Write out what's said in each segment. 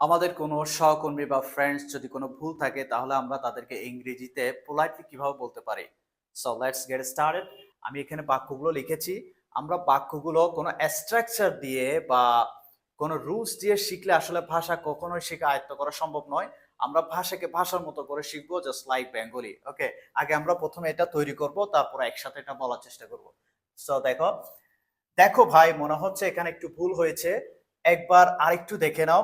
আমাদের কোনো সহকর্মী বা ফ্রেন্ডস যদি কোনো ভুল থাকে, তাহলে আমরা তাদেরকে ইংরেজিতে পোলাইটলি কীভাবে বলতে পারি? সো লেটস গেট স্টার্টেড আমি এখানে বাক্যগুলো লিখেছি। আমরা বাক্যগুলো কোনো স্ট্রাকচার দিয়ে বা কোনো রুলস দিয়ে শিখলে আসলে ভাষা কখনোই শেখা, আয়ত্ত করা সম্ভব নয়। আমরা ভাষাকে ভাষার মতো করে শিখব জাস্ট লাইক বেঙ্গলি ওকে আগে আমরা প্রথমে এটা তৈরি করব, তারপর একসাথে এটা বলার চেষ্টা করব। সো দেখো দেখো ভাই, মনে হচ্ছে এখানে একটু ভুল হয়েছে। একবার আরেকটু দেখে নাও।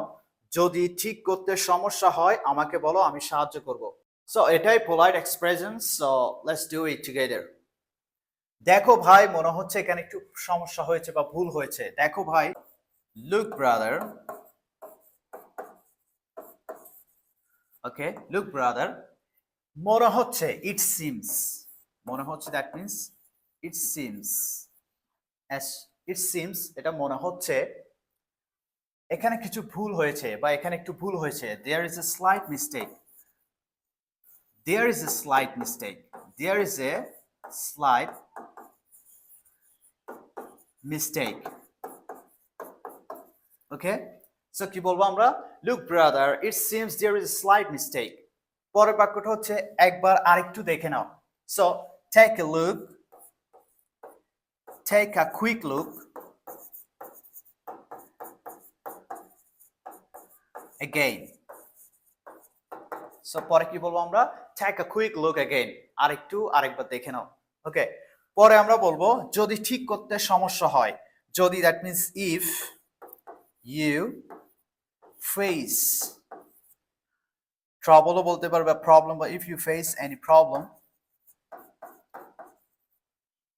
যদি ঠিক করতে সমস্যা হয়, আমাকে বলো, আমি সাহায্য করব। সো এটাই polite expression so let's do it together দেখো ভাই, মনে হচ্ছে এখানে একটু সমস্যা হয়েছে বা ভুল হয়েছে। দেখো ভাই look brother okay look brother মনে হচ্ছে ইট সিমস মনে হচ্ছে that means it seems it seems এটা মনে হচ্ছে এখানে কিছু ভুল হয়েছে বা এখানে একটু ভুল হয়েছে। There is a slight mistake there is a slight mistake there is a slight mistake okay so কি বলব আমরা? Look brother it seems there is a slight mistake পরের বাক্যটা হচ্ছে, একবার আরেকটু দেখে নাও। So take a look take a quick look again. So পরে কি বলব আমরা? Take a quick look again. আরেকটু, আরেকবার দেখে নাও। ওকে পরে আমরা বলব, যদি ঠিক করতে সমস্যা হয়, যদি that means if you face ট্রাবলও বলতে পারবে প্রবলেম বা if you face any problem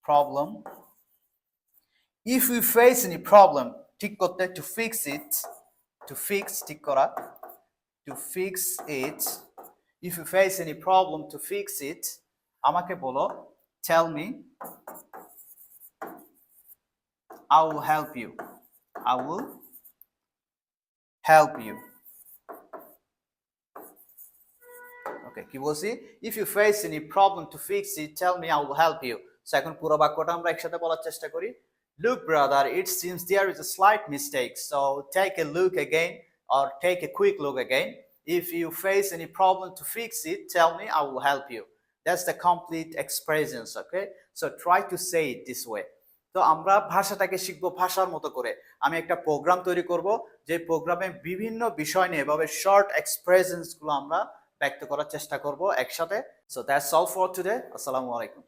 problem if you face any problem ঠিক করতে to fix it to fix ঠিক করা to fix it if you face any problem to fix it আমাকে বলো tell me I will help you I will help you ওকে কি বলছি if you face any problem to fix it tell me I will help you so এখন পুরো বাক্যটা আমরা একসাথে বলার চেষ্টা করি Look, brother, it seems there is a slight mistake. So take a look again or take a quick look again. If you face any problem to fix it, tell me, I will help you. That's the complete expressions, okay? So try to say it this way. তো আমরা ভাষাটাকে শিখব ভাষার মতো করে আমি একটা programme তৈরি করব যে প্রোগ্রামে বিভিন্ন বিষয় নিয়ে এভাবে শর্ট এক্সপ্রেশনসগুলো আমরা ব্যক্ত করার চেষ্টা করব একসাথে so that's all for today আসসালামু আলাইকুম